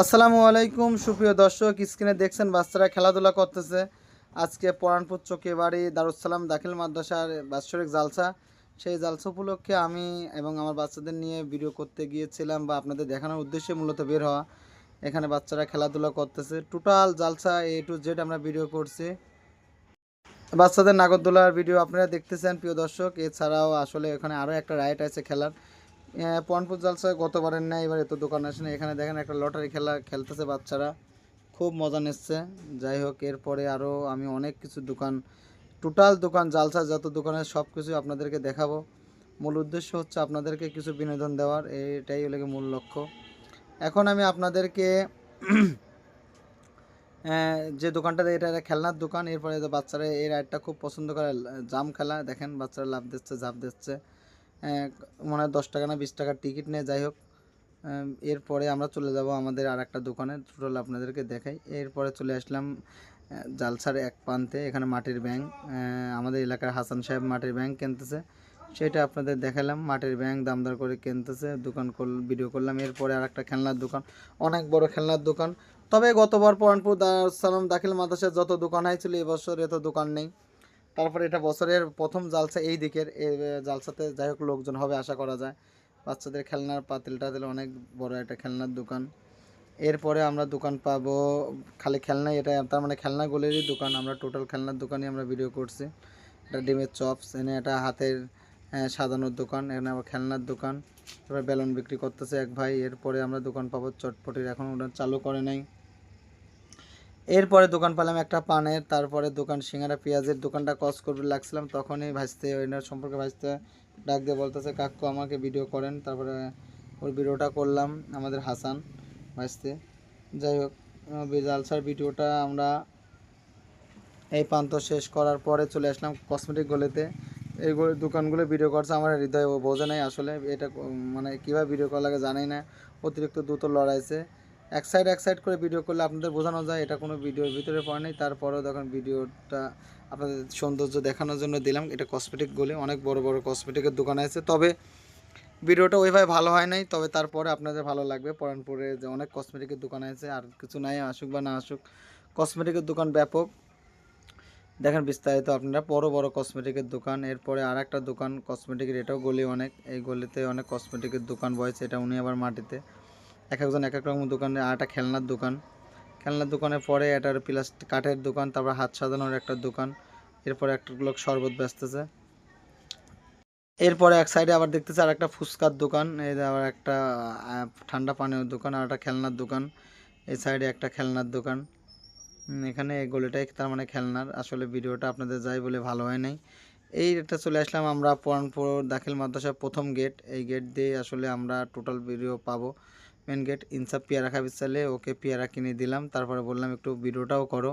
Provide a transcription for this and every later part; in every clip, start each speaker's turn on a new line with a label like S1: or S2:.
S1: আসসালামু আলাইকুম, সুপ্রিয় দর্শক, স্ক্রিনে দেখছেন বাচ্চারা খেলাধুলা করতেছে। আজকে পরাণপুর চকে বাড়ি দারুসালাম দাখিল মাদ্রাসার বাৎসরিক জালসা। সেই জালসা উপলক্ষে আমি এবং আমার বাচ্চাদের নিয়ে ভিডিও করতে গিয়েছিলাম বা আপনাদের দেখানোর উদ্দেশ্যে মূলত বের হওয়া। এখানে বাচ্চারা খেলাধুলা করতেছে। টোটাল জালসা এ টু জেড আমরা ভিডিও করছি। বাচ্চাদের নাগরদোলার ভিডিও আপনারা দেখতেছেন, প্রিয় দর্শক। এছাড়াও আসলে এখানে আরও একটা রাইড আছে খেলার। পনপুর জালসায় গতবারের নেয় এবার এত দোকান আসে না এখানে দেখেন একটা লটারি খেলা খেলতেছে বাচ্চারা। খুব মজা নিচ্ছে। যাই হোক, এরপরে আরও আমি অনেক কিছু দোকান টোটাল দোকান, জালসা যত দোকানের সব কিছু আপনাদেরকে দেখাবো। মূল উদ্দেশ্য হচ্ছে আপনাদেরকে কিছু বিনোদন দেওয়ার, এটাই হলো মূল লক্ষ্য। এখন আমি আপনাদেরকে যে দোকানটা এটা একটা খেলনার দোকান, এরপরে বাচ্চারা এই রাইডটা খুব পছন্দ করে, জাম খেলা, দেখেন বাচ্চারা লাভ দিচ্ছে, ঝাঁপ দিচ্ছে। মনে হয় দশ টাকা না বিশ টাকার টিকিট নেয়, যাই হোক। এরপরে আমরা চলে যাব আমাদের আর একটা দোকানে টোটাল আপনাদেরকে দেখাই। এরপরে চলে আসলাম জালসার এক প্রান্তে, এখানে মাটির ব্যাংক। আমাদের এলাকার হাসান সাহেব মাটির ব্যাংক কিনতেছে। সেটা আপনাদের দেখালাম, মাটির ব্যাংক দামদার করে কিনতেছে, দোকান ভিডিও করলাম। এরপরে আর একটা খেলনার দোকান, অনেক বড় খেলনার দোকান। তবে গতবার পরানপুর সালাম দাখিল মাদ্রাসার যত দোকান হয়েছিল এবছর এত দোকান নেই। তারপরে এটা বছরের প্রথম জালসা এই দিকের এই জালসাতে যাই হোক লোকজন হবে আশা করা যায়। বাচ্চাদের খেলনার পাতিল টাতিল অনেক বড় একটা খেলনার দোকান। এরপরে আমরা দোকান পাবো খালি খেলনাই এটা তার মানে খেলনাগুলোরই দোকান। আমরা টোটাল খেলনার দোকানই আমরা ভিডিও করছি। এটা ডিমের চপস, এনে এটা হাতের সাজানোর দোকান এখানে আবার খেলনার দোকান। তারপরে বেলুন বিক্রি করতেছে এক ভাই। এরপরে আমরা দোকান পাবো চটপটির। এখন ওটা চালু করে নাই। এরপরে দোকান পেলাম একটা পানের, তারপরে দোকান সিঙ্গারা, পেঁয়াজের দোকানটা কস করবে লাগছিলাম, তখনই ভাজতে ওইটার সম্পর্কে ভাজতে ডাক দিয়ে বলতেছে, কাকু, আমাকে ভিডিও করেন। তারপরে ওর ভিডিওটা করলাম, আমাদের হাসান ভাজতে যাই হোক জালসার ভিডিওটা আমরা এই প্রান্ত শেষ করার পরে চলে আসলাম কসমেটিক গলিতে। এইগুলো দোকানগুলো ভিডিও করছে, আমার হৃদয় বোঝে নাই আসলে, এটা মানে কীভাবে ভিডিও করা লাগে জানাই না। অতিরিক্ত দ্রুত লড়াইছে। এক সাইড এক সাইড করে ভিডিও করলে আপনাদের বোঝানো যায়, এটা কোনো ভিডিওর ভিতরে পড়ে নেই। তারপরেও দেখুন ভিডিওটা আপনাদের সৌন্দর্য দেখানোর জন্য দিলাম। এটা কসমেটিক গলি, অনেক বড় বড় কসমেটিকের দোকান আছে। তবে ভিডিওটা ওইভাবে ভালো হয় নাই, তবে তারপরে আপনাদের ভালো লাগবে। পরানপুরে যে অনেক কসমেটিকের দোকান আছে, আর কিছু নাই, আসুক বা না আসুক কসমেটিকের দোকান ব্যাপক। দেখেন বিস্তারিত আপনারা, বড় বড় কসমেটিকের দোকান, এরপরে আর একটা দোকান কসমেটিকের এটাও গলি অনেক। এই গলিতে অনেক কসমেটিকের দোকান বয়েছে, এটা উনি আবার মাটিতে। এক একজন এক এক রকম দোকানে আর একটা খেলনার দোকান। খেলনার দোকানের পরে এটার প্লাস্টিক কাঠের দোকান, তারপর হাত সাজানোর একটা দোকান। এরপরে একটা লোক শরবত বেচতেছে। এরপরে এক সাইডে আবার দেখতেছে আর একটা ফুচকার দোকান, এই আবার একটা ঠান্ডা পানীয় দোকান আর একটা খেলনার দোকান। এই সাইডে একটা খেলনার দোকান। এখানে এই গলিটাই তার মানে খেলনার। আসলে ভিডিওটা আপনাদের যাই বলে ভালো হয় নাই। এই এটা চলে আসলাম আমরা পরানপুর দাখিল মাদ্রাসার প্রথম গেট এই গেট দিয়ে আসলে আমরা টোটাল ভিডিও পাবো। মেন গেট ইনসাফ পেয়ারা খাবি চাইলে ওকে পেয়ারা কিনে দিলাম। তারপরে বললাম, একটু ভিডিওটাও করো।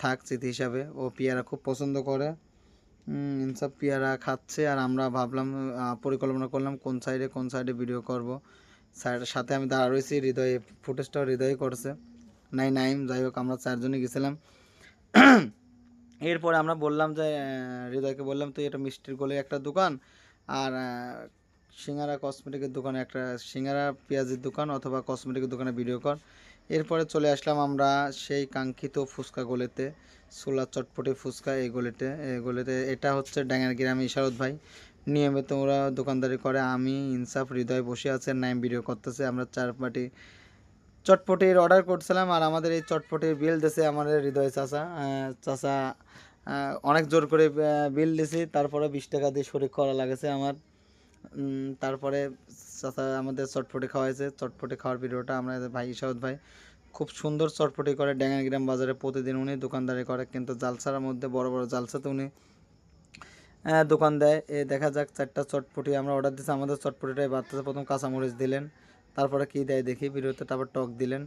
S1: থাক, স্মৃতি হিসাবে। ও পেয়ারা খুব পছন্দ করে। ইনসাফ পেয়ারা খাচ্ছে আর আমরা ভাবলাম পরিকল্পনা করলাম, কোন সাইডে কোন সাইডে ভিডিও করব। সাইডের সাথে আমি দাঁড়া রয়েছি, হৃদয়ে ফুটেজটাও হৃদয় করছে। নাই নাইম যাই হোক, আমরা চারজনই গেছিলাম। এরপরে আমরা বললাম যে হৃদয়কে বললাম, তুই এটা মিষ্টির গোলে একটা দোকান, আর সিঙ্গারা কসমেটিকের দোকানে একটা সিঙ্গারা পেঁয়াজের দোকান অথবা কসমেটিকের দোকানে ভিডিও কর এরপরে চলে আসলাম আমরা সেই কাঙ্ক্ষিত ফুচকা গলিতে সোলা চটপটি ফুচকা এই গলিতে এই গলিতে। এটা হচ্ছে ড্যাঙ্গার গ্রামে ইশারত ভাই। নিয়মিত ওরা দোকানদারি করে, আমি, ইনসাফ, হৃদয় বসে আছে, নাইম ভিডিও করতেছে। আমরা চার পাটি চটপটির অর্ডার করছিলাম আর আমাদের এই চটপটির বিল দিছে আমাদের হৃদয় চাচা। চাচা অনেক জোর করে বিল দিছি। তারপরে বিশ টাকা দিয়ে শরিক করা লাগেছে আমার। তারপরে চাচা আমাদের চটপটি খাওয়াইছে। চটপটি খাওয়ার ভিডিওটা আমরা ভাই ইসাউদ ভাই খুব সুন্দর চটপটি করে ড্যাঙ্গাগ্রাম বাজারে প্রতিদিন উনি দোকানদারি করে, কিন্তু জালসার মধ্যে, বড় বড় জালসাতে উনি দোকান দেয়। এ দেখা যাক, চারটা চটপটি আমরা অর্ডার দিচ্ছি আমাদের চটপটিটাই বাচ্চাতে প্রথম কাঁচামরিচ দিলেন, তারপরে কি দেয় দেখি, ভিডিওতে তারপর টক দিলেন।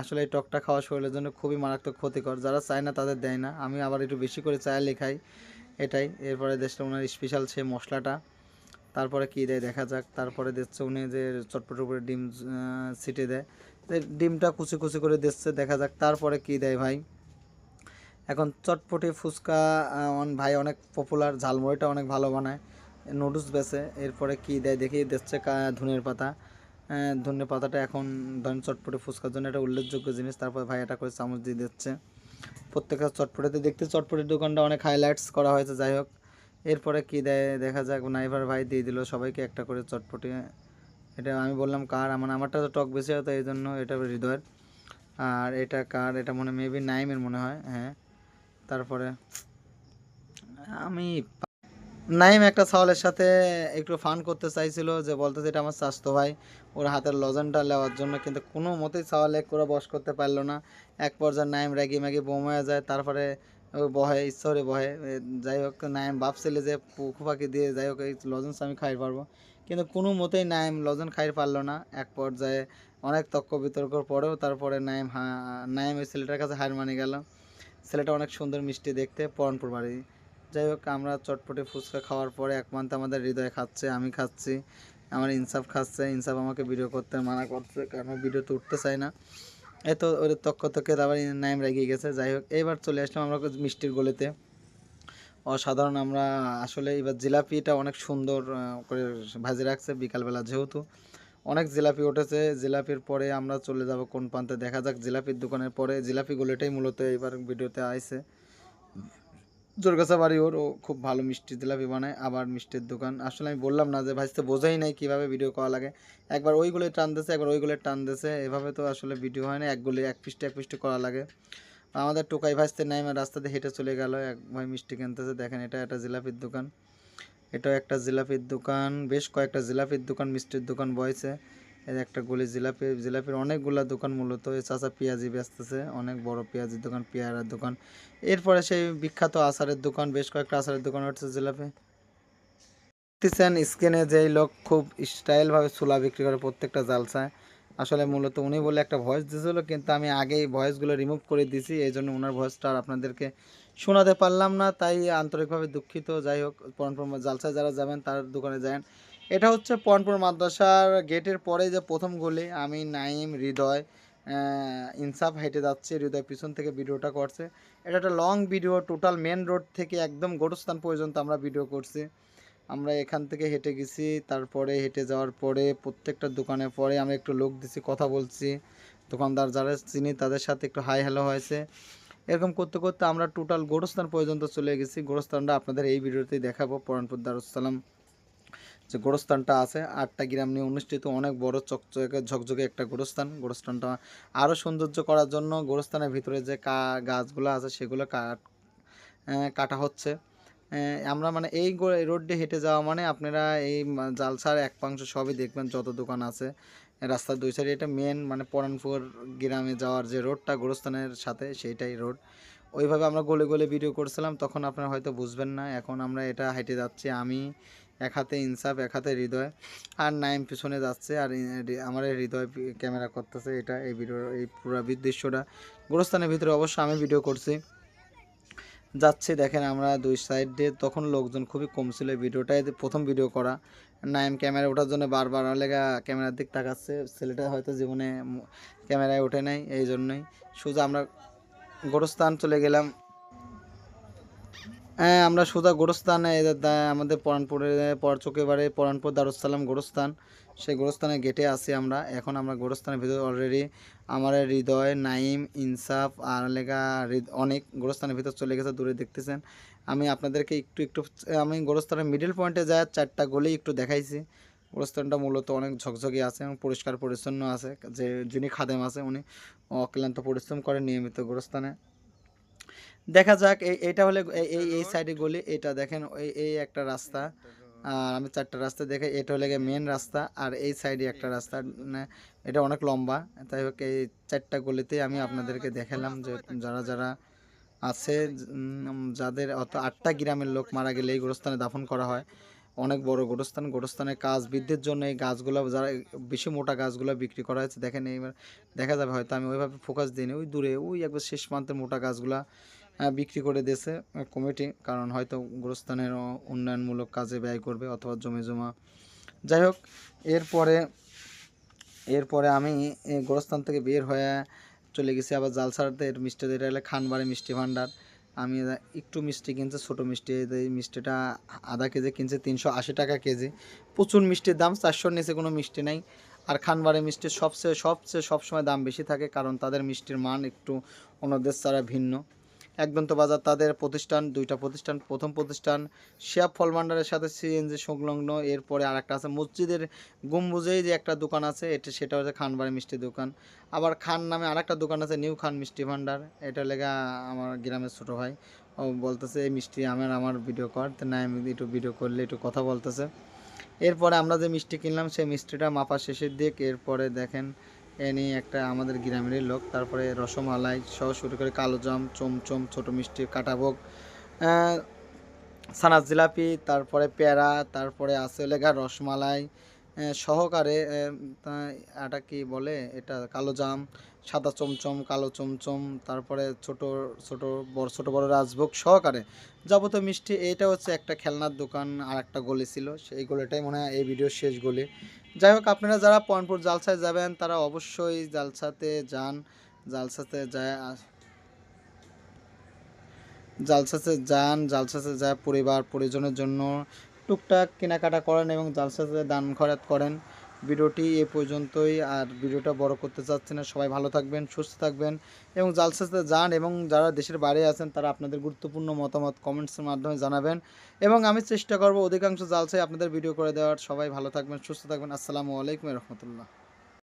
S1: আসলে এই টকটা খাওয়া শরীরের জন্য খুবই মারাত্মক ক্ষতিকর। যারা চায় না তাদের দেয় না। আমি আবার একটু বেশি করে চায় লেখাই এটাই। এরপরে দেশটা ওনার স্পেশাল সে মশলাটা। তারপরে কি দেয় দেখা যাক, তারপরে দিচ্ছে উনি যে চটপটের উপরে ডিম ছিটে দেয়। ডিমটা কুচি কুচি করে দিচ্ছে, দেখা যাক তারপরে কি দেয় ভাই। এখন চটপটি ফুচকা ভাই অনেক পপুলার ঝালমুড়িটা অনেক ভালো বানায়। নুডলস বেছে এরপরে কি দেয় দেখি, দিচ্ছে কা- ধনের পাতা। ধনে পাতাটা এখন ধরেন চটপটি ফুচকার জন্য একটা উল্লেখযোগ্য জিনিস, তারপর ভাই এটা করে চামচ দিয়ে দিচ্ছে। প্রত্যেকটা চটপটিতে দেখতে চটপটির দোকানটা অনেক হাইলাইটস করা হয়েছে, যাই হোক। এরপরে কি দেয়? দেখা যাক নাইভার ভাই দিয়ে দিল, সবাইকে একটা করে চটপটে। এটা আমি বললাম কার? আমার, আমারটা তো টক বেশি হতো এই জন্য এটা হৃদয়ের। আর এটা কার? এটা মনে মেবি নাইমের মনে হয় হ্যাঁ। তারপরে আমি নাইম একটা ছাওয়ালের সাথে একটু ফান করতে চাইছিল, যে বলতে এটা আমার স্বাস্থ্য ভাই, ওর হাতের লজনটা নেওয়ার জন্য, কিন্তু কোনো মতেই ছাওয়ালে করে বস করতে পারল না। এক পর্যায়ে নাইম র্যাগি ম্যাগি বোম হয়ে যায়, তারপরে বহে, ঈশ্বরে বহে। যাই হোক, নাইম ভাবছিল যে পুকু পাখি দিয়ে যাই হোক, এই লজেন্স আমি খাই পারব। কিন্তু কোনো মতেই নাইম লজেন খাই পারল না এক পর্যায়ে। অনেক তর্ক বিতর্কর পরেও তারপরে নাইম হা, নাইম ওই ছেলেটার কাছে হার মানি গেল। ছেলেটা অনেক সুন্দর, মিষ্টি দেখতে, পরনপুর বাড়ি। যাই হোক, আমরা চটপটে ফুচকা খাওয়ার পরে এক মান্থ আমাদের হৃদয় খাচ্ছে, আমি খাচ্ছি, আমার ইনসাফ খাচ্ছে, ইনসাফ আমাকে ভিডিও করতে মানা করছে, কারণ ভিডিও তো উঠতে চাই না। এই তো ওর তক্ক তক্কে আবার নাইম রেগে গেছে। যাই হোক এবার চলে আসলাম আমরা মিষ্টির গলিতে। অসাধারণ আমরা আসলে এবার জিলাপিটা অনেক সুন্দর করে ভাজি রাখছে বিকালবেলা যেহেতু। অনেক জিলাপি উঠেছে, জিলাপির পরে আমরা চলে যাব কোন প্রান্তে। দেখা যাক জিলাপির দোকানের পরে জিলাপি গলিটাই মূলত এবার ভিডিওতে আইছে। জোরগাছা বাড়ি ওর, ও খুব ভালো মিষ্টি জিলাপি বানায়, আবার মিষ্টির দোকান। আসলে আমি বললাম না যে ভাইতে বোঝাই নাই কীভাবে ভিডিও করা লাগে। একবার ওইগুলো টান দিছে একবার ওইগুলো টান দিছে এভাবে তো আসলে ভিডিও হয় না একগুলি এক পিসটি এক পিসটি করা লাগে। আমাদের টোকাই ভাজতে নাই আমার রাস্তাতে হেঁটে চলে গেল, এক ভাই মিষ্টি কিনতেছে। দেখেন, এটা একটা জিলাপির দোকান। এটাও একটা জিলাপির দোকান, বেশ কয়েকটা জিলাপির দোকান, মিষ্টির দোকান বয়েছে এই একটা গলি, জিলাপি, জিলাপির অনেকগুলা দোকান মূলত। এই চাচা পেঁয়াজি বেচতেছে, অনেক বড় পেঁয়াজির দোকান, পেয়ারার দোকান। এরপরে সেই বিখ্যাত আচারের দোকান, বেশ কয়েকটা আচারের দোকান হচ্ছে জিলাপি। দেখতেছেন স্ক্রিনে যেই লোক খুব স্টাইলভাবে ছোলা বিক্রি করে প্রত্যেকটা জালসায়। আসলে মূলত উনি বলে একটা ভয়েস দিয়েছিল, কিন্তু আমি আগেই ভয়েসগুলো রিমুভ করে দিয়েছি এই জন্য ওনার ভয়েসটা আর আপনাদেরকে শোনাতে পারলাম না। তাই আন্তরিকভাবে দুঃখিত। যাই হোক পরনপুর জালসায় যারা যাবেন, তার দোকানে যান। এটা হচ্ছে পরনপুর মাদ্রাসার গেটের পরে যে প্রথম গলি। আমি নাইম হৃদয় ইনসাফ হেঁটে যাচ্ছে। হৃদয় পিছন থেকে ভিডিওটা করছে। এটা একটা long video total main road থেকে একদম গোরস্থান পর্যন্ত আমরা ভিডিও করছি। আমরা এখান থেকে হেঁটে গেছি। তারপরে হেঁটে যাওয়ার পরে প্রত্যেকটা দোকানে পরে আমরা একটু লোক দিছি, কথা বলছি। দোকানদার যারা চিনি তাদের সাথে একটু হাই হ্যালো হয়েছে। এরকম করতে করতে আমরা টোটাল গোরস্থান পর্যন্ত চলে গেছি। গোরস্থানটা আপনাদের এই ভিডিওতেই দেখাবো। পরানপুর দারুসালাম যে গোরস্থানটা আছে, আটটা গ্রাম নিয়ে অনুষ্ঠিত অনেক বড় চকচকে, ঝকঝকে একটা গোরস্থান। গোরস্থানটা আরও সৌন্দর্য করার জন্য গোরস্থানের ভিতরে যে কা, গাছগুলো আছে সেগুলো কাট কাটা হচ্ছে। আমরা মানে এই রোড দিয়ে হেঁটে যাওয়া মানে আপনারা এই জালসার এক পাংশ সবই দেখবেন, যত দোকান আছে। রাস্তার দুই সাইডে এটা মেন মানে পরানপুর গ্রামে যাওয়ার যে রোডটা গোরস্থানের সাথে সেইটাই রোড। ওইভাবে আমরা গলে গলে ভিডিও করছিলাম, তখন আপনারা হয়তো বুঝবেন না। এখন আমরা এটা হেঁটে যাচ্ছি, আমি এক হাতে ইনসাফ, এক হাতে হৃদয়। আর নাইম পিছনে যাচ্ছে আর আমার হৃদয় ক্যামেরা করতেছে। এটা এই ভিডিও, এই পুরো দৃশ্যটা গোরস্থানের ভিতরে অবশ্য আমি ভিডিও করছি। যাচ্ছে, দেখেন আমরা দুই সাইড। দিয়ে তখন লোকজন খুবই কম ছিল ভিডিওটাই প্রথম ভিডিও করা। নাইম ক্যামেরা ওঠার জন্য বারবার লেগা ক্যামেরার দিক তাকাচ্ছে। ছেলেটা হয়তো জীবনে ক্যামেরায় ওঠে নাই এই জন্যই সোজা আমরা গোরস্থান চলে গেলাম। হ্যাঁ আমরা সোজা গোরস্থানে আমাদের পরানপুরে, পর চোখে বাড়ে পরানপুর দারুসালাম গোরস্থান। সেই গোরস্থানের গেটে আছি আমরা। এখন আমরা গোরস্থানের ভিতরে অলরেডি আমার হৃদয় নাইম ইনসাফ আর লেখা অনেক গোরস্থানের ভিতর চলে গেছে, দূরে দেখতেছেন। আমি আপনাদেরকে একটু একটু, আমি গোরস্থানের মিডিল পয়েন্টে যায়, চারটা গলি একটু দেখাইছি। গোরস্থানটা মূলত অনেক ঝকঝকে আছে এবং পরিষ্কার পরিচ্ছন্ন আছে। যে, যিনি খাদেম আছে, উনি অক্লান্ত পরিশ্রম করে নিয়মিত গোরস্থানে। দেখা যাক এই এইটা হলে এই এই এই সাইডে গলি এটা দেখেন এই এই একটা রাস্তা। আর আমি চারটা রাস্তা দেখে এটা হলে মেন রাস্তা আর এই সাইডে একটা রাস্তা মানে এটা অনেক লম্বা তাই হোক এই চারটা গলিতে আমি আপনাদেরকে দেখালাম যে যারা যারা আছে যাদের অত আটটা গ্রামের লোক মারা গেলে এই গোরস্থানে দাফন করা হয়। অনেক বড় গোরস্থান গোরস্থানের কাজ বৃদ্ধির জন্য এই গাছগুলো যারা বেশি মোটা গাছগুলো বিক্রি করা হয়েছে দেখেন এইবার দেখা যাবে হয়তো আমি ওইভাবে ফোকাস দিইনি ওই দূরে ওই একবার শেষ প্রান্তের মোটা গাছগুলা বিক্রি করে দিয়েছে কমিটি কারণ হয়তো গোরস্থানের উন্নয়নমূলক কাজে ব্যয় করবে অথবা জমি জমা। যাই হোক, এরপরে এরপরে আমি গোরস্থান থেকে বের হয়ে চলে গেছি আবার জালসারদের মিষ্টি হলে খানবাড়ি মিষ্টি ভাণ্ডার আমি একটু মিষ্টি কিনছে, ছোটো মিষ্টি, এই মিষ্টিটা আধা কেজি কিনছে, তিনশো আশি টাকা কেজি। প্রচুর মিষ্টির দাম, চারশোর নিচে কোনো মিষ্টি নাই। আর খানবাড়ি মিষ্টির সবচেয়ে সবচেয়ে সবসময় দাম বেশি থাকে, কারণ তাদের মিষ্টির মান একটু অন্যদের ছাড়া ভিন্ন। একদন্ত বাজার, তাদের প্রতিষ্ঠান, দুইটা প্রতিষ্ঠান, প্রথম প্রতিষ্ঠান শিয়া ফল ভান্ডারের সাথে সিএনজি সংলগ্ন। এরপরে আর একটা আছে মসজিদের গম্বুজেই যে একটা দোকান আছে, এটা সেটা হচ্ছে খানবাড়ি মিষ্টির দোকান। আবার খান নামে আরেকটা দোকান আছে, নিউ খান মিষ্টি ভান্ডার এটা লেগা আমার গ্রামের ছোটো ভাই, ও বলতেছে, এই মিষ্টি আমার আমার ভিডিও কর। তো না আমি একটু ভিডিও করলে একটু কথা বলতেছে। এরপরে আমরা যে মিষ্টি কিনলাম, সেই মিষ্টিটা মাপা শেষের দিক। এরপরে দেখেন এ নিয়ে একটা আমাদের গ্রামেরই লোক। তারপরে রসমালাই সহ শুরু করে কালোজাম, চমচম, ছোট মিষ্টি, কাটাভোগ সানার জিলাপি, তারপরে পেয়ারা, তারপরে আছে লেখা রসমালাই সহকারে এটা কি বলে? এটা কালো জাম, সাদা চমচম, কালো চমচম, তারপরে ছোট ছোট বড় ছোট বড় রাজভোগ সহকারে। যাবতীয় মিষ্টি এইটা হচ্ছে একটা খেলনার দোকান আর একটা গলি ছিল। সেই গলিটাই মনে হয় এই ভিডিওর শেষ গলি। যাই হোক, আপনারা যারা পয়নপুর জালসায় যাবেন, তারা অবশ্যই জালসাতে যান। জালসাতে যায় জালসাতে যান। জালসাতে যায় পরিবার, পরিজনের জন্য। টুকটাক কেনাকাটা করেন এবং জালসাতে দান খরাত করেন। ভিডিওটি এ পর্যন্তই। আর ভিডিওটা বড় করতে চাচ্ছি না। সবাই ভালো থাকবেন, সুস্থ থাকবেন এবং জালসাতে যান এবং যারা দেশের বাইরে আছেন, তারা আপনাদের গুরুত্বপূর্ণ মতামত কমেন্টসের মাধ্যমে জানাবেন। এবং আমি চেষ্টা করব অধিকাংশ জালসায় আপনাদের ভিডিও করে দেওয়ার। সবাই ভালো থাকবেন, সুস্থ থাকবেন। আসসালামু আলাইকুম রহমতুল্লাহ।